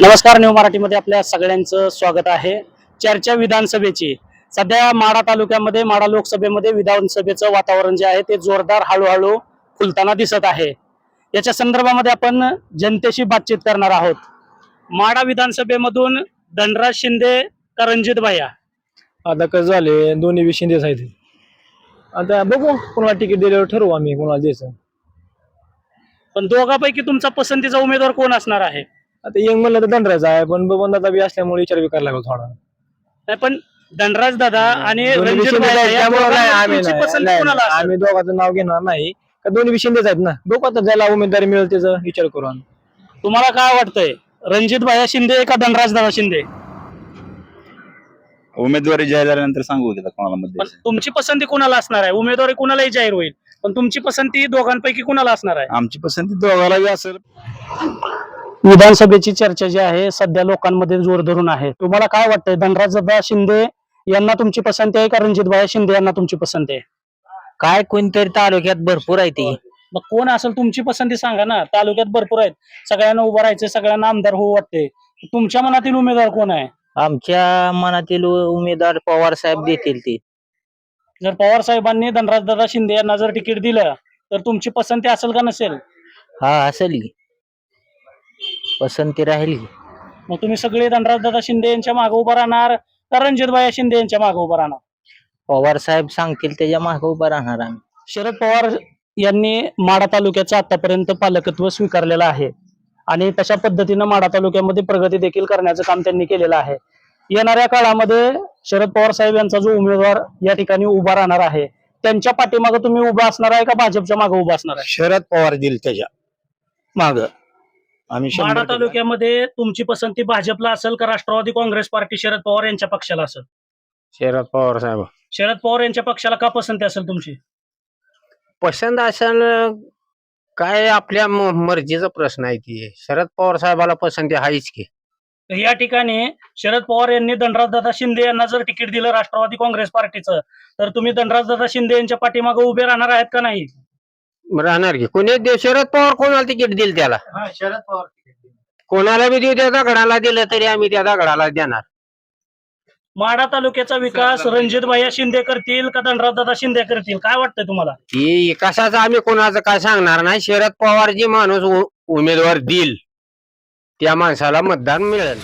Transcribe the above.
नमस्कार न्यू मराठीमध्ये आपल्या सगळ्यांचं स्वागत आहे. चर्चा विधानसभेची. सध्या माडा तालुक्यामध्ये माडा लोकसभेमध्ये विधानसभेचं वातावरण जे आहे ते जोरदार हळूहळू फुलताना दिसत आहे. याच्या संदर्भामध्ये आपण जनतेशी बातचीत करणार आहोत. माडा विधानसभेमधून धनराज शिंदे का रणजित भैया. आता कसं झाले दोन्ही बी शिंदेच आहेत. आता बघू कोणाला तिकीट दिल्यावर ठरवू आम्ही कोणाला द्यायचं. पण दोघांपैकी तुमचा पसंतीचा उमेदवार कोण असणार आहे? आता यंग म्हणलं तर दंडरायचा आहे पण बंदाचा बी असल्यामुळे विचार बी करायला लागलो थोडा. नाही पण धनराज दादा आणि दोन्ही बी रणजित शिंदेच भैया आहेत, या त्यामुळं नाही, दोघांमध्ये आम्ही तुमची नाही, पसंती नाही, कोणाला असेल? आम्ही दोघांचं नाव घेणार नाही. का दोन्ही बी शिंदेच आहेत ना? बघू आता ज्याला उमेदवारी मिळेल त्याचा विचार करू आम्ही. तुम्हाला काय वाटतंय? रणजित भाया शिंदे का धनराज दादा शिंदे? उमेदवारी जाहीर झाल्यानंतर सांगू की कोणाला पण द्यायचं. तुमची पसंती कोणाला असणार आहे? उमेदवारी कोणालाही जाहीर होईल पण तुमची पसंती दोघांपैकी कोणाला असणार आहे? आमची पसंती दोघाला बी असेल. विधानसभेची चर्चा जी आहे सध्या लोकांमध्ये जोर धरून आहे. तुम्हाला काय वाटतंय? धनराज दादा शिंदे यांना तुमची पसंती आहे का रणजित भाई शिंदे यांना तुमची पसंती आहे? काय कोणतरी तालुक्यात भरपूर आहे ती. मग कोण असेल तुमची पसंती सांगा ना. तालुक्यात भरपूर आहेत. सगळ्यांना उभं राहायचं सगळ्यांना आमदार होऊ वाटते तुमच्या मनातील उमेदवार कोण आहे? आमच्या मनातील उमेदवार पवार साहेब देतील ती. जर पवार साहेबांनी धनराज दादा शिंदे यांना जर तिकीट दिलं तर तुमची पसंती असेल का नसेल? हा असेल की. पसंती राहील. मग तुम्ही सगळे धनराज दादा शिंदे यांच्या मागे उभं राहणार का रणजित भाई शिंदे यांच्या मागे उभं राहणार? पवार साहेब सांगतील त्याच्यामागे उभं राहणार आम्ही. शरद पवार यांनी माडा तालुक्याचं आतापर्यंत पालकत्व स्वीकारलेलं आहे. आणि तशा पद्धतीनं माडा तालुक्यामध्ये प्रगती देखील करण्याचं काम त्यांनी केलेलं आहे. येणाऱ्या काळामध्ये शरद पवार साहेब यांचा जो उमेदवार या ठिकाणी उभा राहणार आहे त्यांच्या पाठीमागे तुम्ही उभा असणार आहे का भाजपच्या मागे उभा असणार आहे? शरद पवार दिल त्याच्या माग. आम्ही शंभर टक्के- तालुक्यामध्ये तुमची पसंती भाजपला असेल का राष्ट्रवादी काँग्रेस पार्टी शरद पवार यांच्या पक्षाला असेल? शरद पवार साहेब. शरद पवार यांच्या पक्षाला का पसंती असेल तुमची? पसंत असेल काय आपल्या म- मर्जीचा प्रश्न आहे ती शरद पवार साहेबाला पसंती आहेच की. तर या ठिकाणी शरद पवार यांनी धनराजदादा शिंदे यांना जर तिकीट दिलं राष्ट्रवादी काँग्रेस पार्टीचं तर तुम्ही धनराजदादा शिंदे यांच्या पाठीमागे उभे राहणार आहेत का नाही? राहणार की? कोणी दे शरद पवार कोणाला तिकीट दिल त्याला? शरद पवार कोणाला बी देऊ त्या दगडाला दिलं तरी आम्ही त्या दगडाला देणार. माडा तालुक्याचा विकास रणजित भैया शिंदे करतील का धनराजदादा शिंदे करतील? काय वाटतंय तुम्हाला? ही कशाचं आम्ही कोणाचं काय सांगणार नाही. शरद पवार जी माणूस उ- उमेदवार दिल त्या माणसाला मतदान मिळेल.